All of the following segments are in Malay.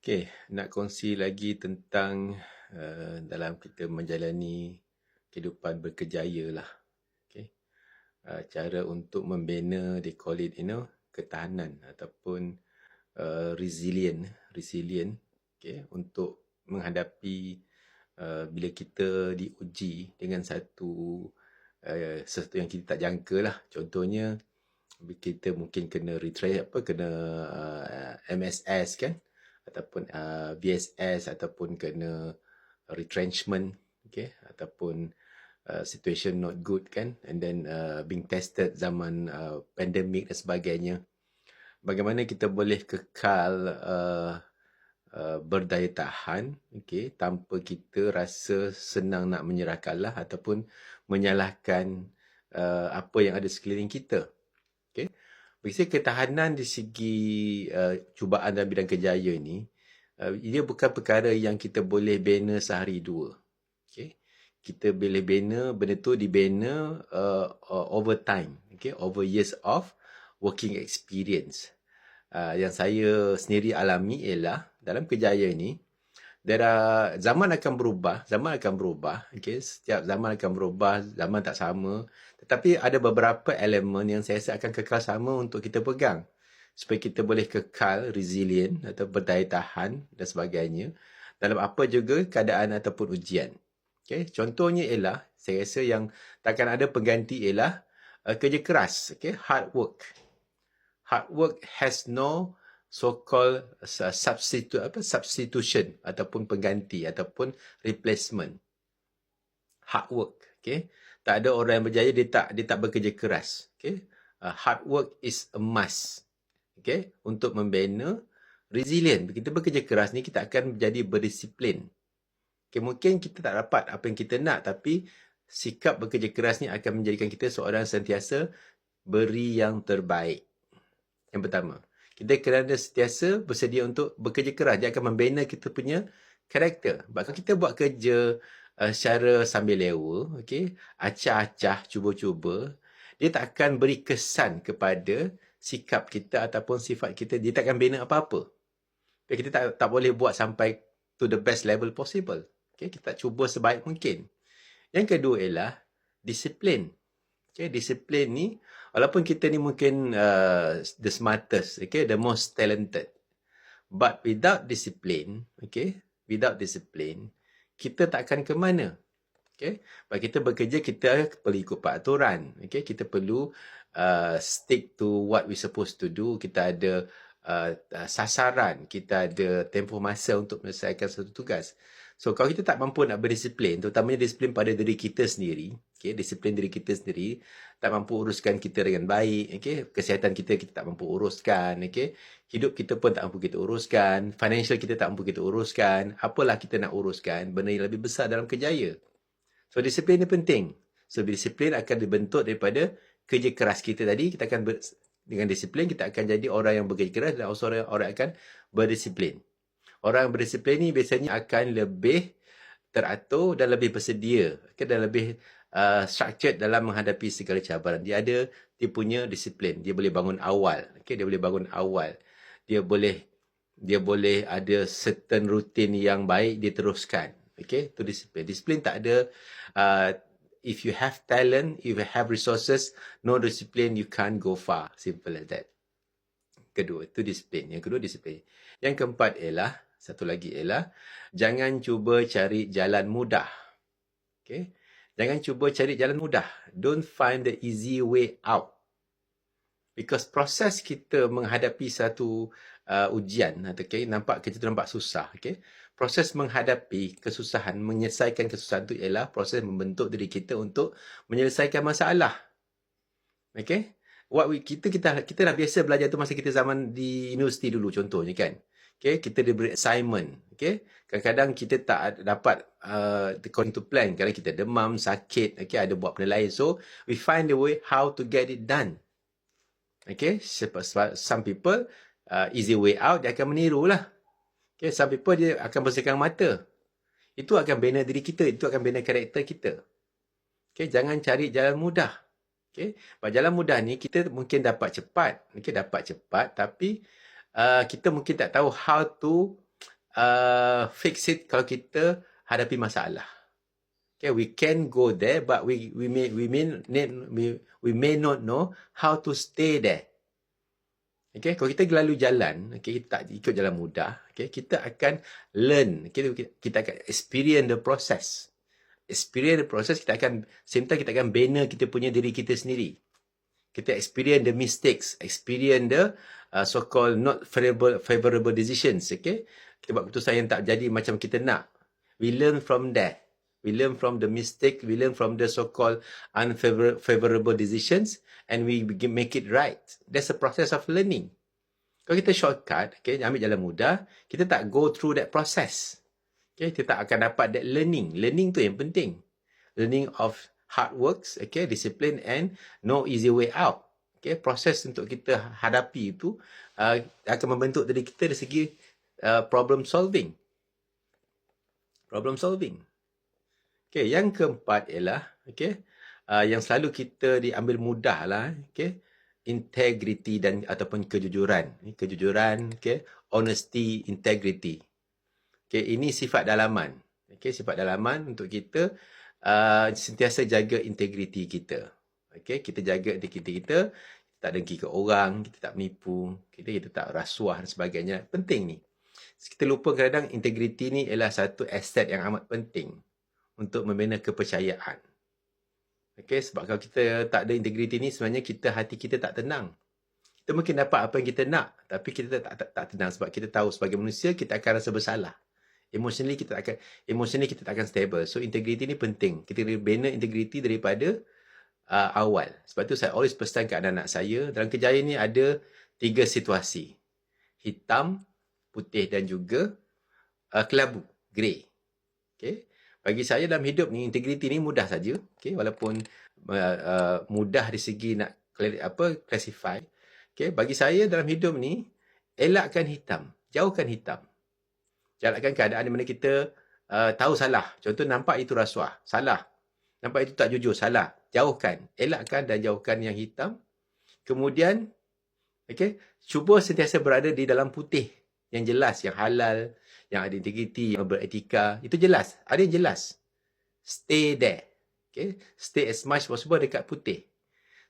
Okey, nak kongsi lagi tentang uh, dalam kita menjalani kehidupan berkejaya lah. Okay. Uh, cara untuk membina, they call it, you know, ketahanan ataupun uh, resilient, resilient, okay, untuk menghadapi uh, bila kita diuji dengan satu uh, sesuatu yang kita tak jangka lah. Contohnya, kita mungkin kena retreat apa, kena uh, MSS kan, ataupun uh, VSS ataupun kena retrenchment okay? Ataupun uh, situation not good kan? And then uh, being tested zaman uh, pandemic dan sebagainya. Bagaimana kita boleh kekal uh, uh, berdaya tahan okay? Tanpa kita rasa senang nak menyerahkanlah ataupun menyalahkan uh, apa yang ada sekeliling kita okay saya ketahanan di segi uh, cubaan dalam bidang kejaya ni uh, ia bukan perkara yang kita boleh bina sehari dua. Okay. Kita boleh bina, benda tu dibina uh, uh, over time. Okay. Over years of working experience. Uh, yang saya sendiri alami ialah dalam kejaya ni, There zaman akan berubah, zaman akan berubah. Okay. Setiap zaman akan berubah, zaman tak sama. Tetapi ada beberapa elemen yang saya rasa akan kekal sama untuk kita pegang. Supaya kita boleh kekal, resilient atau berdaya tahan dan sebagainya. Dalam apa juga keadaan ataupun ujian. Okay. Contohnya ialah, saya rasa yang takkan ada pengganti ialah uh, kerja keras. Okay. Hard work. Hard work has no so called uh, substitute apa substitution ataupun pengganti ataupun replacement. Hard work okay? Tak ada orang yang berjaya dia tak dia tak bekerja keras okay? Uh, hard work is a must okay? Untuk membina resilient. Kita bekerja keras ni kita akan menjadi berdisiplin. Okay mungkin kita tak dapat apa yang kita nak tapi sikap bekerja keras ni akan menjadikan kita seorang sentiasa beri yang terbaik. Yang pertama kita kena sentiasa bersedia untuk bekerja keras. Dia akan membina kita punya karakter. Bahkan kita buat kerja uh, secara sambil lewa, okay? acah-acah, cuba-cuba, dia tak akan beri kesan kepada sikap kita ataupun sifat kita. Dia tak akan bina apa-apa. Kita tak, tak boleh buat sampai to the best level possible. Okay? Kita cuba sebaik mungkin. Yang kedua ialah disiplin. Okay? Disiplin ni walaupun kita ni mungkin uh, the smartest, okay, the most talented, but without discipline, okay, without discipline, kita tak akan ke mana. Okay, Bagi kita bekerja, kita perlu ikut peraturan. Okay, kita perlu uh, stick to what we supposed to do. Kita ada uh, sasaran, kita ada tempoh masa untuk menyelesaikan satu tugas. So kalau kita tak mampu nak berdisiplin, terutamanya disiplin pada diri kita sendiri, okay, disiplin diri kita sendiri, tak mampu uruskan kita dengan baik, okay, kesihatan kita kita tak mampu uruskan, okay, hidup kita pun tak mampu kita uruskan, financial kita tak mampu kita uruskan, apalah kita nak uruskan, benda yang lebih besar dalam kejaya. So disiplin ni penting. So disiplin akan dibentuk daripada kerja keras kita tadi, kita akan ber, dengan disiplin kita akan jadi orang yang bekerja keras dan orang orang akan berdisiplin. Orang berdisiplin ni biasanya akan lebih teratur dan lebih bersedia okay, dan lebih uh, structured dalam menghadapi segala cabaran. Dia ada dia punya disiplin. Dia boleh bangun awal. Okay, dia boleh bangun awal. Dia boleh dia boleh ada certain rutin yang baik dia teruskan. Okay, itu disiplin. Disiplin tak ada uh, if you have talent, if you have resources, no discipline, you can't go far. Simple as that. Kedua, itu disiplin. Yang kedua, disiplin. Yang keempat ialah satu lagi ialah jangan cuba cari jalan mudah. Okay. Jangan cuba cari jalan mudah. Don't find the easy way out. Because proses kita menghadapi satu uh, ujian, okay, nampak kita nampak susah. Okay. Proses menghadapi kesusahan, menyelesaikan kesusahan itu ialah proses membentuk diri kita untuk menyelesaikan masalah. Okay. What we, kita kita kita dah biasa belajar tu masa kita zaman di universiti dulu contohnya kan. Okay, kita diberi assignment. Okay, kadang-kadang kita tak dapat uh, according to plan. Kadang kita demam, sakit, okay, ada buat benda lain. So, we find the way how to get it done. Okay, some people, uh, easy way out, dia akan meniru lah. Okay, some people dia akan bersihkan mata. Itu akan bina diri kita. Itu akan bina karakter kita. Okay, jangan cari jalan mudah. Okay, jalan mudah ni, kita mungkin dapat cepat. Okay, dapat cepat. Tapi, uh, kita mungkin tak tahu how to uh, fix it kalau kita hadapi masalah. Okay, we can go there, but we we may we may we, we may not know how to stay there. Okay, kalau kita lalu jalan, okay, kita tak ikut jalan mudah, okay, kita akan learn, okay, kita akan experience the process. Experience the process, kita akan, same time kita akan bina kita punya diri kita sendiri. Kita experience the mistakes, experience the uh, so-called not favorable, favorable decisions, okay. Kita buat keputusan yang tak jadi macam kita nak. We learn from that. We learn from the mistake, we learn from the so-called unfavorable decisions, and we make it right. That's a process of learning. Kalau kita shortcut, okay, ambil jalan mudah, kita tak go through that process. Okay, kita tak akan dapat that learning. Learning tu yang penting. Learning of hard works, okay, discipline and no easy way out. Okay, proses untuk kita hadapi itu uh, akan membentuk diri kita dari segi uh, problem solving. Problem solving. Okay, yang keempat ialah, okay, uh, yang selalu kita diambil mudah lah, okay? integrity dan ataupun kejujuran. Kejujuran, okay? honesty, integrity. Okay, ini sifat dalaman. Okay, sifat dalaman untuk kita uh, sentiasa jaga integriti kita. Okay, kita jaga integriti kita, kita tak dengki ke orang, kita tak menipu, kita, kita tak rasuah dan sebagainya. Penting ni. Kita lupa kadang integriti ni ialah satu aset yang amat penting untuk membina kepercayaan. Okay, sebab kalau kita tak ada integriti ni, sebenarnya kita hati kita tak tenang. Kita mungkin dapat apa yang kita nak, tapi kita tak, tak, tak tenang sebab kita tahu sebagai manusia, kita akan rasa bersalah. Emotionally, kita akan emotionally kita tak akan stable. So, integriti ni penting. Kita bina integriti daripada uh, awal. Sebab tu saya always pesan ke anak-anak saya, dalam kejayaan ni ada tiga situasi. Hitam, putih dan juga uh, kelabu, grey. Okay? Bagi saya dalam hidup ni integriti ni mudah saja. Okey walaupun uh, uh, mudah di segi nak apa classify. Okey bagi saya dalam hidup ni elakkan hitam jauhkan hitam. Jalakkan keadaan di mana kita uh, tahu salah. Contoh nampak itu rasuah salah nampak itu tak jujur salah jauhkan elakkan dan jauhkan yang hitam kemudian okey cuba sentiasa berada di dalam putih yang jelas yang halal yang ada integriti, yang beretika, itu jelas. Ada yang jelas. Stay there. Okay? Stay as much possible dekat putih.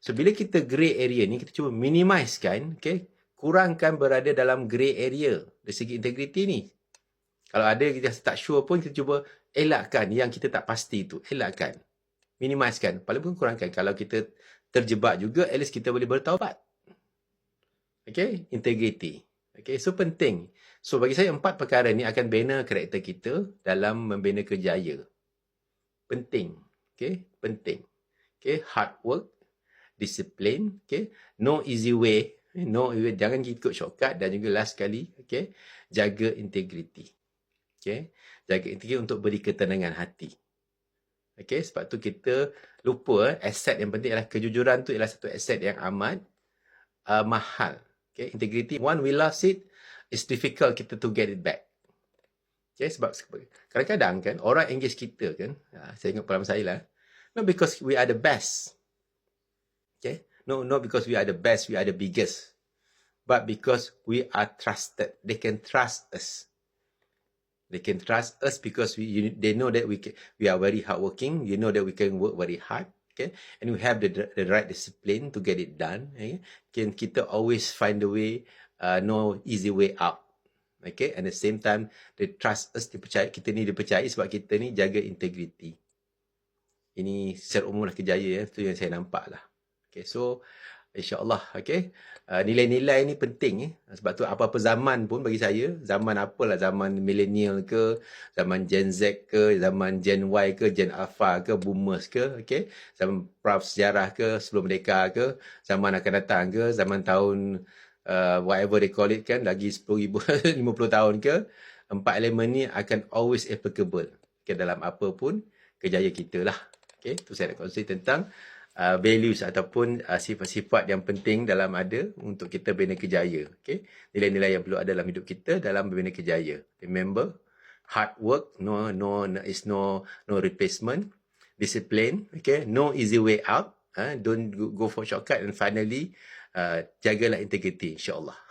So, bila kita grey area ni, kita cuba minimize kan, okay? kurangkan berada dalam grey area dari segi integriti ni. Kalau ada kita tak sure pun, kita cuba elakkan yang kita tak pasti tu. Elakkan. Minimize kan. Paling pun kurangkan. Kalau kita terjebak juga, at least kita boleh bertaubat. Okay? Integriti. Okay? So, penting. So bagi saya empat perkara ni akan bina karakter kita dalam membina kejaya. Penting. Okay. Penting. Okay. Hard work. Disiplin. Okay. No easy way. No easy way. Jangan ikut shortcut. Dan juga last kali. Okay. Jaga integriti. Okay. Jaga integriti untuk beri ketenangan hati. Okay. Sebab tu kita lupa aset yang penting adalah kejujuran tu ialah satu aset yang amat uh, mahal. Okay. Integriti. One, we lost it it's difficult kita to get it back. Okay, sebab kadang-kadang kan orang engage kita kan, ha, saya ingat pengalaman saya lah, not because we are the best. Okay, no, not because we are the best, we are the biggest. But because we are trusted. They can trust us. They can trust us because we, you, they know that we can, we are very hardworking. You know that we can work very hard. Okay, and we have the the right discipline to get it done. Okay, can kita always find the way uh, no easy way out. Okay, at the same time, the trust us dipercayai, kita ni dipercayai sebab kita ni jaga integriti. Ini secara umum lah ya, tu yang saya nampak lah. Okay, so insyaAllah, okay. Uh, nilai-nilai ni penting eh. Sebab tu apa-apa zaman pun bagi saya, zaman apalah, zaman millennial ke, zaman Gen Z ke, zaman Gen Y ke, Gen Alpha ke, Boomers ke, okay. Zaman Prof Sejarah ke, sebelum mereka ke, zaman akan datang ke, zaman tahun uh, whatever they call it kan lagi 10 ribu 50 tahun ke empat elemen ni akan always applicable ke dalam apa pun kejayaan kita lah okay tu saya nak kongsi tentang uh, values ataupun uh, sifat-sifat yang penting dalam ada untuk kita bina kejaya okay? Nilai-nilai yang perlu ada dalam hidup kita dalam membina kejaya. Remember hard work no no is no no replacement. Discipline okay? No easy way out uh, don't go for shortcut. And finally uh, jagalah integriti insyaAllah.